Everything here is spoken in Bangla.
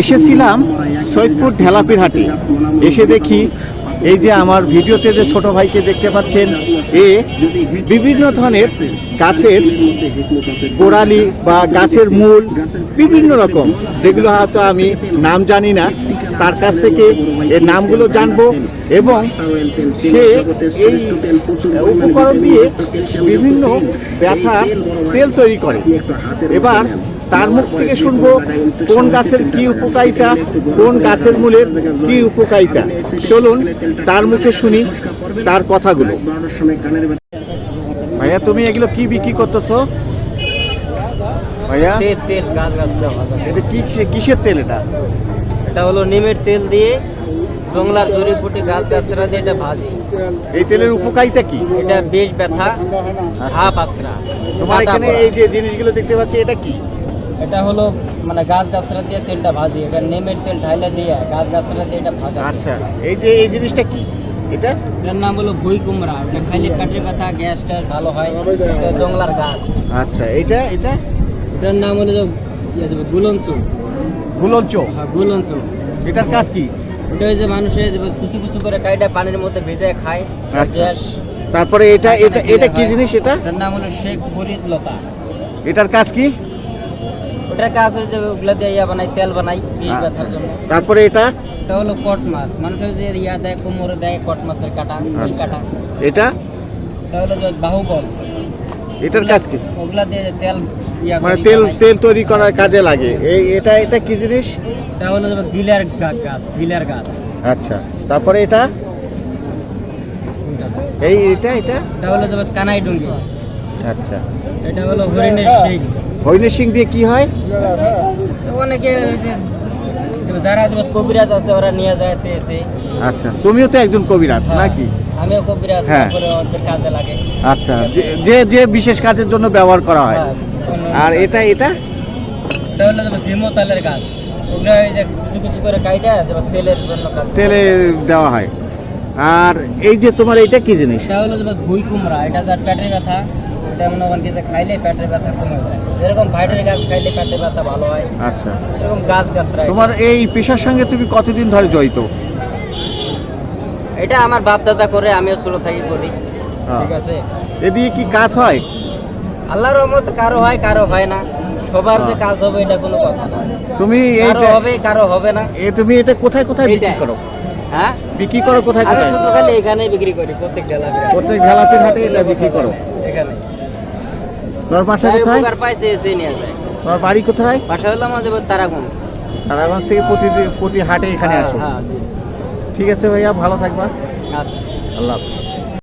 এসেছিলাম সৈয়দপুর ঢেলাপির হাটে। এসে দেখি এই যে আমার ভিডিওতে যে ছোট ভাইকে দেখতে পাচ্ছেন, এ বিভিন্ন ধরনের গাছের গোড়ালি বা গাছের মূল, বিভিন্ন রকম। যেগুলো হয়তো আমি নাম জানি না, তার কাছ থেকে এর নামগুলো জানব এবং সে এই উপকরণ দিয়ে বিভিন্ন ব্যথার তেল তৈরি করে। এবার তার মুখ থেকে শুনব কোন গাছের কি উপকারিতা কোন গাছের মূলের কি উপকারিতা। চলুন তার মুখে শুনি তার কথাগুলো। ভাইয়া তুমি এগুলো কি বিক্রি করতেছো? ভাইয়া তেল গাছ এটা কি কিসের তেল এটা? এটা হলো নিমের তেল দিয়ে জংলার জড়িপুটি গাছ গাছরা দিয়ে এটা ভাজি। এই তেলের উপকারিতা কি? এটা বেশ ব্যথা হাফ আশ্রা তোমার এখানে এই যে জিনিসগুলো দেখতে পাচ্ছি এটা কি? এটা হলো মানে গাছ গাছরা দিয়ে তেলটা ভাজি এটা নেমের তেল ঢাইলা দিয়ে গাছ গাছরা দিয়ে এটা ভাজা আচ্ছা এই যে এই জিনিসটা কি? এটা? এটার নাম হলো ভুই কুমড়া এটা খাইলে পেটের ব্যথা গ্যাস ট্যাস ভালো হয় এটা জংলার গাছ। আচ্ছা এটা এটা এটার নাম হলো যে ইয়ে গুলঞ্চু। গুলঞ্চ? হ্যাঁ গুলঞ্চু। এটার কাজ কি? ওই যে মানুষের কুচু কুচু করে কাইটা পানির মধ্যে ভেজে খায় আচ্ছা। গ্যাস। তারপরে এটা এটা এটা কি জিনিস এটা? এটার নাম হলো শেখ ফরিদ লতা। এটার কাজ কি? ওটার কাজ হচ্ছে ওগুলা দিয়ে ইয়া বানাই তেল বানাই বিষ আচ্ছা। ব্যথার জন্য। তারপরে এটা? এটা হলো কট মাছ। মানুষের যে ইয়া দেয় কোমরে দেয় কট মাছের কাটা এই আচ্ছা। কাটা। এটা? এটা হলো বাহুবল। এটার কাজ কি? ওগুলা দিয়ে তেল মানে তেল তেল তৈরি করার কাজে লাগে। এই এটা এটা কি জিনিস? এটা হলো গিলার গাছ গিলার গাছ। আচ্ছা। তারপরে এটা? এই এটা এটা? এটা হলো যে কানাই ডুঙ্গি। আচ্ছা। এটা হলো হরিণের শিং। হরিণের সিং দিয়ে কি হয়? অনেকে যারা কবিরাজ আছে ওরা নিয়ে যায় আচ্ছা তুমিও তো একজন কবিরাজ হ্যাঁ। নাকি? আমিও কবিরাজ হ্যাঁ। তারপরে ওদের কাজে লাগে। আচ্ছা যে- যে বিশেষ কাজের জন্য ব্যবহার করা হয়। হ্যাঁ, আর এটা এটা? এটা হলো হিমতালের গাছ। ওগুলো এই যে কিছু কিছু করে কাইটা তেলের জন্য কাজ তেলে দেওয়া হয়। আর এই যে তোমার এটা কি জিনিস? এটা হলো ভুই কুমড়া এটা যার পেটের ব্যথা। এটা মনে করেন কি যে খাইলে পেটের ব্যথা কমে যায়। যেরকম ভাইটের গাছ খাইলে পেটের ব্যথা ভালো হয়। আচ্ছা। এরকম গাছ গাছরা তোমার এই পেশার সঙ্গে তুমি কতদিন ধরে জড়িত? এটা আমার বাপ দাদা করে আমিও ছোট থাকি করি। হ্যাঁ। ঠিক আছে? এদিকে কি কাজ হয়? আল্লাহর রহমত কারও হয় কারও হয় না। সবার যে হ্যাঁ। কাজ হবে এটা কোনো কথা না। তুমি এই হবে কারও হবে না। এ তুমি এটা কোথায় কোথায় বিক্রি করো? হ্যাঁ? বিক্রি করো কোথায় কোথায়? শুধু খালি এখানে বিক্রি করি প্রত্যেক জেলা প্রত্যেক ঢেলাপির হাটে এটা বিক্রি করো। এখানে তোমার বাসা কোথায়? তোমার বাড়ি কোথায়? বাসা হলো আমাদের তারাগঞ্জ। তারাগঞ্জ থেকে প্রতিদিন প্রতি হাটে এখানে হ্যাঁ, আসো। হ্যাঁ, ঠিক আছে ভাইয়া ভালো থাকবা। আচ্ছা। আল্লাহ হাফেজ।